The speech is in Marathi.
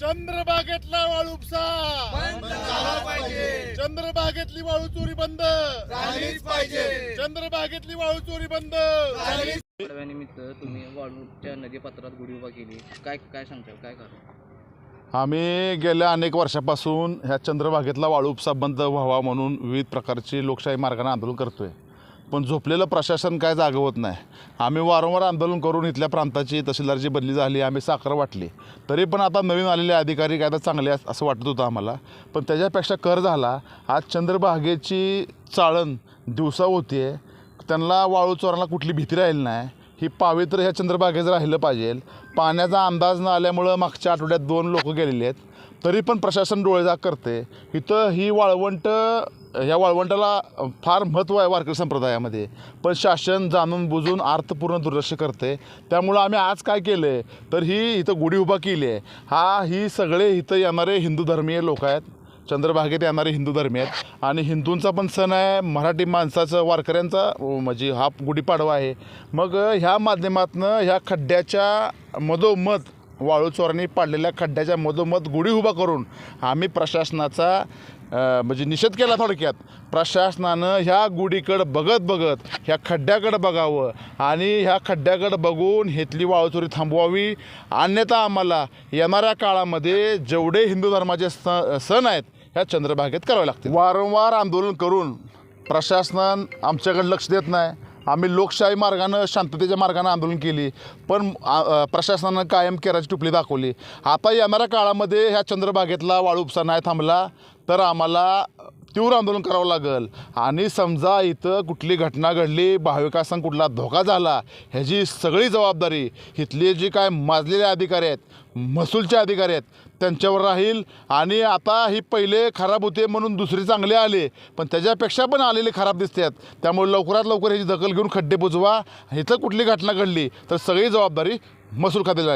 चंद्रबागेतला वाळू उपसा. बंद झाला पाहिजे. चंद्रबागेतली वाळू चोरी बंद. झालीच पाहिजे. चंद्रबागेतली वाळू चोरी बंद. झालीच पाडव्यानिमित्त तुम्ही वाळूच्या नदीपात्रात गुढी उभा केली. काय काय सांगताल काय कारण? आम्ही गेल्या अनेक वर्षापासून ह्या चंद्रभागेतला वाळू उपसा बंद व्हावा म्हणून विविध प्रकारची लोकशाही मार्गाने आंदोलन करतोय. पण झोपलेलं प्रशासन काय जागं होत नाही. आम्ही वारंवार आंदोलन करून इथल्या प्रांताची तहसीलदारची बदली झाली आम्ही साखर वाटली. तरी पण आता नवीन आलेले अधिकारी काय तर चांगले असं वाटत होतं आम्हाला. पण त्याच्यापेक्षा कर झाला. आज चंद्रभागेची चाळण दिवसा होती आहे. त्यांना वाळू चोरांना कुठली भीती राहिली नाही. ही पावित्र्य ह्या चंद्रबागेचं राहिलं पाहिजे. पाण्याचा अंदाज न आल्यामुळं मागच्या आठवड्यात दोन लोक गेलेले आहेत. तरी पण प्रशासन डोळेजाग करते. इथं ही वाळवंट ह्या वाळवंटाला फार महत्त्व आहे वारकरी संप्रदायामध्ये. पण शासन जाणून बुजून अर्थपूर्ण दुर्लक्ष करते. त्यामुळं आम्ही आज काय केलं आहे तर ही इथं गुढी उभा केली आहे हा ही सगळे इथं येणारे हिंदू धर्मीय लोक आहेत. चंद्रभागेत येणारे हिंदू धर्मी आहेत. आणि हिंदूंचा पण सण आहे. मराठी माणसाचं वारकऱ्यांचा म्हणजे हा गुढीपाडवा आहे. मग ह्या माध्यमातून ह्या खड्ड्याच्या मधोमध वाळू चोरांनी पाडलेल्या खड्ड्याच्या मधोमध गुढी उभा करून आम्ही प्रशासनाचा म्हणजे निषेध केला थोडक्यात. प्रशासनानं ह्या गुढीकडं बघत बघत ह्या खड्ड्याकडं बघावं आणि ह्या खड्ड्याकडं बघून हेतली वाळूचोरी थांबवावी. अन्यथा आम्हाला येणाऱ्या काळामध्ये जेवढे हिंदू धर्माचे स सण आहेत ह्या चंद्रभागेत करावे लागतील. वारंवार आंदोलन करून प्रशासन आमच्याकडे लक्ष देत नाही. आम्ही लोकशाही मार्गानं शांततेच्या मार्गानं आंदोलन केली. पण प्रशासनानं कायम केराची टुपली दाखवली. आता येणाऱ्या काळामध्ये ह्या चंद्रभागेतला वाळू उपसा नाही थांबला तर आम्हाला तीव्र आंदोलन करावं लागेल. आणि समजा इथं कुठली घटना घडली भाविकासन कुठला धोका झाला ह्याची सगळी जबाबदारी इथले जे काय माजलेले अधिकारी आहेत महसूलचे अधिकारी आहेत त्यांच्यावर राहील. आणि आता ही पहिले खराब होते म्हणून दुसरे चांगले आले. पण त्याच्यापेक्षा पण आलेले खराब दिसतात त्यामुळे लवकरात लवकर ह्याची दखल घेऊन खड्डे बुजवा. इथं कुठली घटना घडली? तर सगळी जबाबदारी महसूल खात्याची